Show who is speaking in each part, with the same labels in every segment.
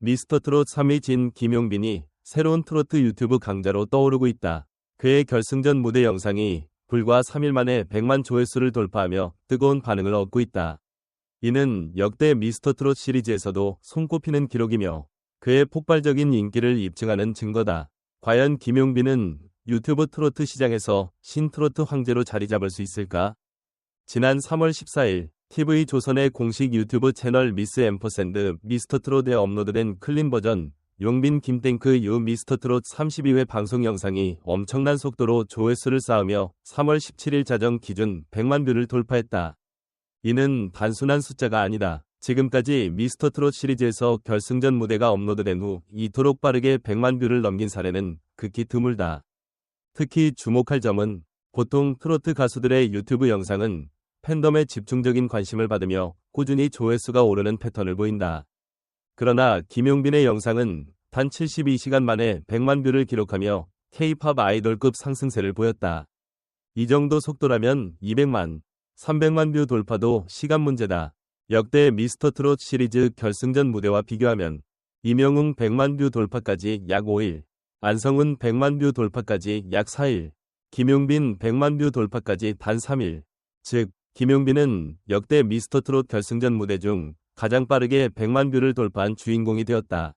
Speaker 1: 미스터 트롯 3위 진 김용빈이 새로운 트로트 유튜브 강자로 떠오르고 있다. 그의 결승전 무대 영상이 불과 3일 만에 100만 조회수를 돌파하며 뜨거운 반응을 얻고 있다. 이는 역대 미스터 트롯 시리즈에서도 손꼽히는 기록이며 그의 폭발적인 인기를 입증하는 증거다. 과연 김용빈은 유튜브 트로트 시장에서 신트로트 황제로 자리 잡을 수 있을까? 지난 3월 14일 TV조선의 공식 유튜브 채널 미스 앰퍼샌드 미스터 트롯에 업로드된 클린 버전 용빈 김땡크 유 미스터 트롯 32회 방송 영상이 엄청난 속도로 조회수를 쌓으며 3월 17일 자정 기준 100만 뷰를 돌파했다. 이는 단순한 숫자가 아니다. 지금까지 미스터 트롯 시리즈에서 결승전 무대가 업로드된 후 이토록 빠르게 100만 뷰를 넘긴 사례는 극히 드물다. 특히 주목할 점은 보통 트로트 가수들의 유튜브 영상은 팬덤의 집중적인 관심을 받으며 꾸준히 조회수가 오르는 패턴을 보인다. 그러나 김용빈의 영상은 단 72시간 만에 100만 뷰를 기록하며 K-팝 아이돌급 상승세를 보였다. 이 정도 속도라면 200만, 300만 뷰 돌파도 시간 문제다. 역대 미스터 트롯 시리즈 결승전 무대와 비교하면 이명웅 100만 뷰 돌파까지 약 5일, 안성훈 100만 뷰 돌파까지 약 4일, 김용빈 100만 뷰 돌파까지 단 3일. 즉, 김용빈은 역대 미스터 트롯 결승전 무대 중 가장 빠르게 100만 뷰를 돌파한 주인공이 되었다.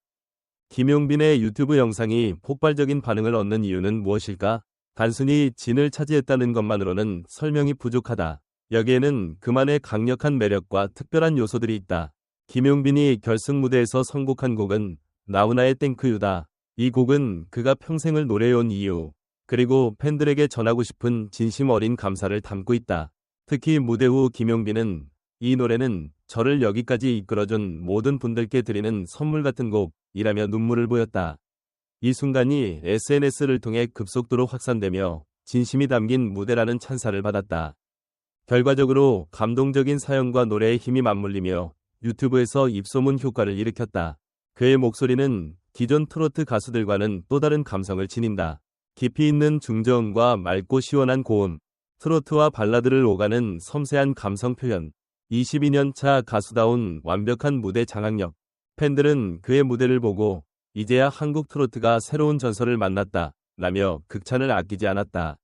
Speaker 1: 김용빈의 유튜브 영상이 폭발적인 반응을 얻는 이유는 무엇일까? 단순히 진을 차지했다는 것만으로는 설명이 부족하다. 여기에는 그만의 강력한 매력과 특별한 요소들이 있다. 김용빈이 결승 무대에서 선곡한 곡은 나훈아의 땡크유다. 이 곡은 그가 평생을 노래해온 이유, 그리고 팬들에게 전하고 싶은 진심 어린 감사를 담고 있다. 특히 무대 후 김용빈은 이 노래는 저를 여기까지 이끌어준 모든 분들께 드리는 선물 같은 곡이라며 눈물을 보였다. 이 순간이 SNS를 통해 급속도로 확산되며 진심이 담긴 무대라는 찬사를 받았다. 결과적으로 감동적인 사연과 노래의 힘이 맞물리며 유튜브에서 입소문 효과를 일으켰다. 그의 목소리는 기존 트로트 가수들과는 또 다른 감성을 지닌다. 깊이 있는 중저음과 맑고 시원한 고음, 트로트와 발라드를 오가는 섬세한 감성 표현, 22년 차 가수다운 완벽한 무대 장악력. 팬들은 그의 무대를 보고 이제야 한국 트로트가 새로운 전설을 만났다. 라며 극찬을 아끼지 않았다.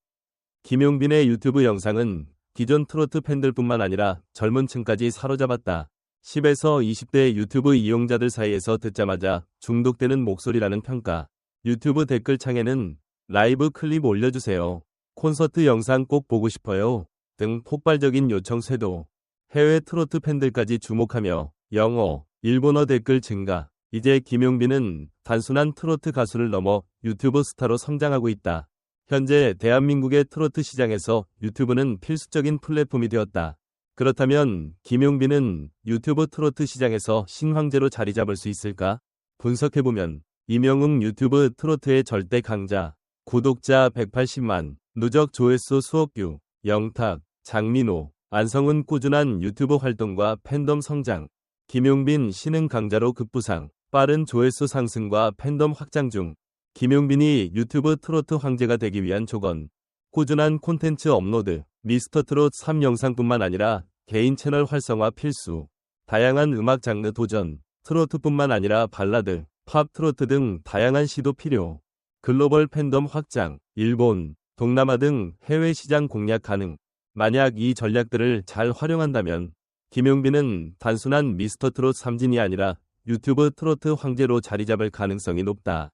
Speaker 1: 김용빈의 유튜브 영상은 기존 트로트 팬들뿐만 아니라 젊은 층까지 사로잡았다. 10에서 20대 유튜브 이용자들 사이에서 듣자마자 중독되는 목소리라는 평가. 유튜브 댓글창에는 라이브 클립 올려주세요. 콘서트 영상 꼭 보고 싶어요. 등 폭발적인 요청 쇄도. 해외 트로트 팬들까지 주목하며 영어, 일본어 댓글 증가. 이제 김용빈은 단순한 트로트 가수를 넘어 유튜브 스타로 성장하고 있다. 현재 대한민국의 트로트 시장에서 유튜브는 필수적인 플랫폼이 되었다. 그렇다면 김용빈은 유튜브 트로트 시장에서 신황제로 자리 잡을 수 있을까? 분석해보면 이명웅 유튜브 트로트의 절대 강자, 구독자 180만, 누적 조회수 뷰, 영탁, 장민호, 안성훈 꾸준한 유튜브 활동과 팬덤 성장, 김용빈 신흥 강자로 급부상, 빠른 조회수 상승과 팬덤 확장 중, 김용빈이 유튜브 트로트 황제가 되기 위한 조건. 꾸준한 콘텐츠 업로드, 미스터 트롯 3 영상뿐만 아니라 개인 채널 활성화 필수. 다양한 음악 장르 도전, 트로트뿐만 아니라 발라드, 팝 트로트 등 다양한 시도 필요. 글로벌 팬덤 확장, 일본, 동남아 등 해외 시장 공략 가능. 만약 이 전략들을 잘 활용한다면 김용빈은 단순한 미스터 트롯 3진이 아니라 유튜브 트로트 황제로 자리 잡을 가능성이 높다.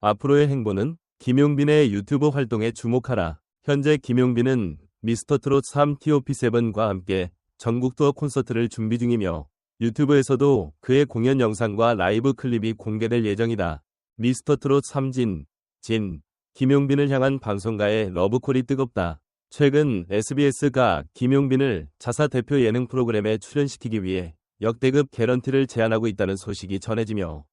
Speaker 1: 앞으로의 행보는 김용빈의 유튜브 활동에 주목하라. 현재 김용빈은 미스터 트롯 3 TOP7과 함께 전국 투어 콘서트를 준비 중이며 유튜브에서도 그의 공연 영상과 라이브 클립이 공개될 예정이다. 미스터 트롯 3진, 진, 김용빈을 향한 방송가의 러브콜이 뜨겁다. 최근 SBS가 김용빈을 자사 대표 예능 프로그램에 출연시키기 위해 역대급 개런티를 제안하고 있다는 소식이 전해지며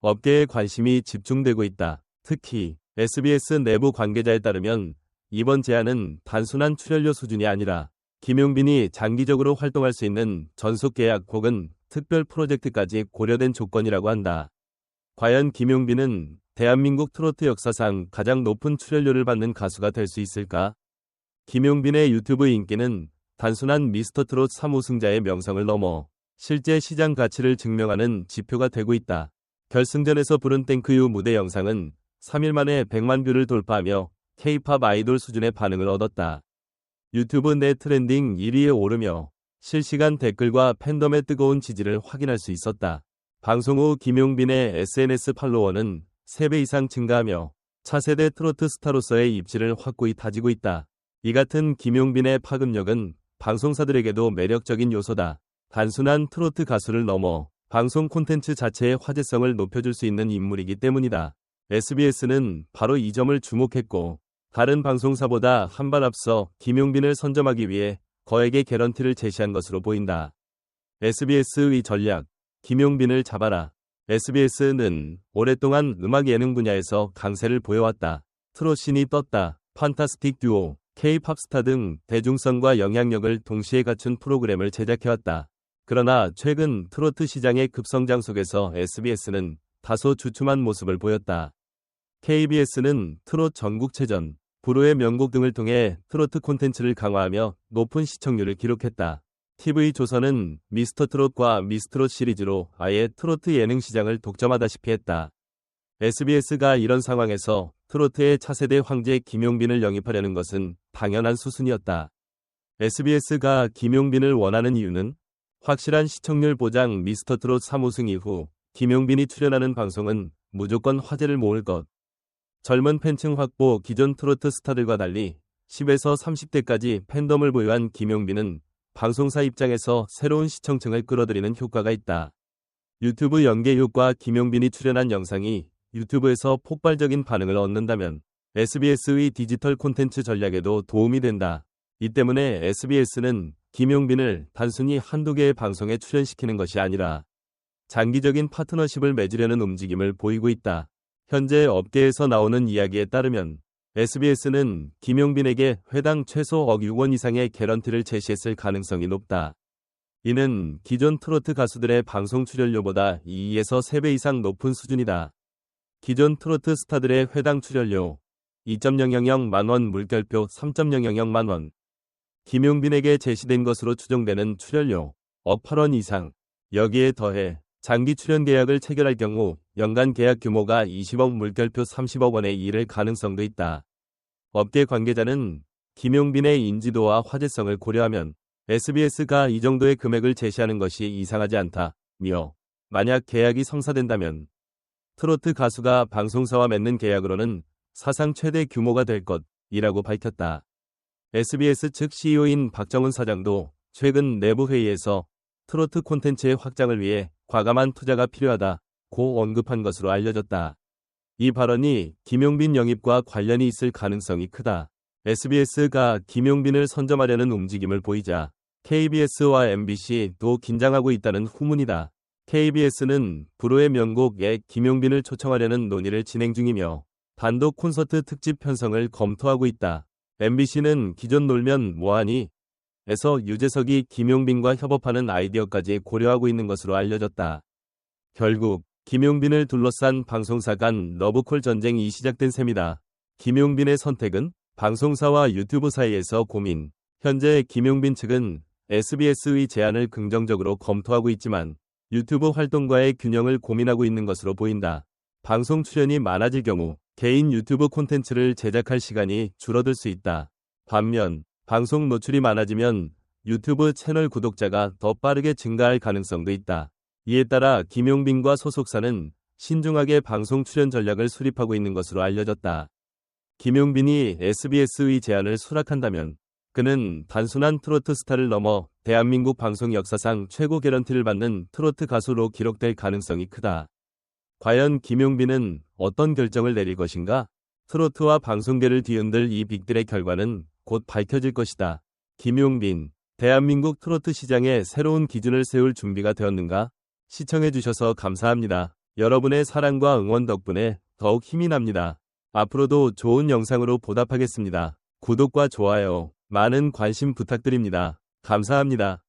Speaker 1: 업계에 관심이 집중되고 있다. 특히 SBS 내부 관계자에 따르면 이번 제안은 단순한 출연료 수준이 아니라 김용빈이 장기적으로 활동할 수 있는 전속 계약 혹은 특별 프로젝트까지 고려된 조건이라고 한다. 과연 김용빈은 대한민국 트로트 역사상 가장 높은 출연료를 받는 가수가 될 수 있을까? 김용빈의 유튜브 인기는 단순한 미스터 트롯 3우승자의 명성을 넘어 실제 시장 가치를 증명하는 지표가 되고 있다. 결승전에서 부른 땡크유 무대 영상은 3일 만에 100만 뷰를 돌파하며 K-팝 아이돌 수준의 반응을 얻었다. 유튜브 내 트렌딩 1위에 오르며 실시간 댓글과 팬덤의 뜨거운 지지를 확인할 수 있었다. 방송 후 김용빈의 SNS 팔로워는 3배 이상 증가하며 차세대 트로트 스타로서의 입지를 확고히 다지고 있다. 이 같은 김용빈의 파급력은 방송사들에게도 매력적인 요소다. 단순한 트로트 가수를 넘어 방송 콘텐츠 자체의 화제성을 높여줄 수 있는 인물이기 때문이다. SBS는 바로 이 점을 주목했고 다른 방송사보다 한 발 앞서 김용빈을 선점하기 위해 거액의 개런티를 제시한 것으로 보인다. SBS의 전략, 김용빈을 잡아라. SBS는 오랫동안 음악 예능 분야에서 강세를 보여왔다. 트롯신이 떴다. 판타스틱 듀오, K-팝 스타 등 대중성과 영향력을 동시에 갖춘 프로그램을 제작해왔다. 그러나 최근 트로트 시장의 급성장 속에서 SBS는 다소 주춤한 모습을 보였다. KBS는 트롯 전국체전, 불후의 명곡 등을 통해 트로트 콘텐츠를 강화하며 높은 시청률을 기록했다. TV조선은 미스터 트롯과 미스트롯 시리즈로 아예 트로트 예능 시장을 독점하다시피 했다. SBS가 이런 상황에서 트로트의 차세대 황제 김용빈을 영입하려는 것은 당연한 수순이었다. SBS가 김용빈을 원하는 이유는 확실한 시청률 보장 미스터 트롯 3우승 이후 김용빈이 출연하는 방송은 무조건 화제를 모을 것. 젊은 팬층 확보 기존 트로트 스타들과 달리 10에서 30대까지 팬덤을 보유한 김용빈은 방송사 입장에서 새로운 시청층을 끌어들이는 효과가 있다. 유튜브 연계 효과 김용빈이 출연한 영상이 유튜브에서 폭발적인 반응을 얻는다면 SBS의 디지털 콘텐츠 전략에도 도움이 된다. 이 때문에 SBS는 김용빈을 단순히 한두 개의 방송에 출연시키는 것이 아니라 장기적인 파트너십을 맺으려는 움직임을 보이고 있다. 현재 업계에서 나오는 이야기에 따르면 SBS는 김용빈에게 회당 최소 억 6원 이상의 개런티를 제시했을 가능성이 높다. 이는 기존 트로트 가수들의 방송 출연료보다 2에서 3배 이상 높은 수준이다. 기존 트로트 스타들의 회당 출연료 2.000 만원 물결표 3.000 만원 김용빈에게 제시된 것으로 추정되는 출연료 억 8원 이상 여기에 더해 장기 출연 계약을 체결할 경우 연간 계약 규모가 20억 물결표 30억 원에 이를 가능성도 있다. 업계 관계자는 김용빈의 인지도와 화제성을 고려하면 SBS가 이 정도의 금액을 제시하는 것이 이상하지 않다 며 만약 계약이 성사된다면 트로트 가수가 방송사와 맺는 계약으로는 사상 최대 규모가 될 것이라고 밝혔다. SBS 측 CEO인 박정은 사장도 최근 내부 회의에서 트로트 콘텐츠의 확장을 위해 과감한 투자가 필요하다 고 언급한 것으로 알려졌다. 이 발언이 김용빈 영입과 관련이 있을 가능성이 크다. SBS가 김용빈을 선점하려는 움직임을 보이자 KBS와 MBC도 긴장하고 있다는 후문이다. KBS는 불후의 명곡에 김용빈을 초청하려는 논의를 진행 중이며 단독 콘서트 특집 편성을 검토하고 있다. MBC는 기존 놀면 뭐하니? 에서 유재석이 김용빈과 협업하는 아이디어까지 고려하고 있는 것으로 알려졌다. 결국 김용빈을 둘러싼 방송사 간 러브콜 전쟁이 시작된 셈이다. 김용빈의 선택은 방송사와 유튜브 사이에서 고민. 현재 김용빈 측은 SBS의 제안을 긍정적으로 검토하고 있지만 유튜브 활동과의 균형을 고민하고 있는 것으로 보인다. 방송 출연이 많아질 경우 개인 유튜브 콘텐츠를 제작할 시간이 줄어들 수 있다. 반면 방송 노출이 많아지면 유튜브 채널 구독자가 더 빠르게 증가할 가능성도 있다. 이에 따라 김용빈과 소속사는 신중하게 방송 출연 전략을 수립하고 있는 것으로 알려졌다. 김용빈이 SBS의 제안을 수락한다면 그는 단순한 트로트 스타를 넘어 대한민국 방송 역사상 최고 개런티를 받는 트로트 가수로 기록될 가능성이 크다. 과연 김용빈은 어떤 결정을 내릴 것인가? 트로트와 방송계를 뒤흔들 이 빅들의 결과는 곧 밝혀질 것이다. 김용빈, 대한민국 트로트 시장에 새로운 기준을 세울 준비가 되었는가? 시청해주셔서 감사합니다. 여러분의 사랑과 응원 덕분에 더욱 힘이 납니다. 앞으로도 좋은 영상으로 보답하겠습니다. 구독과 좋아요, 많은 관심 부탁드립니다. 감사합니다.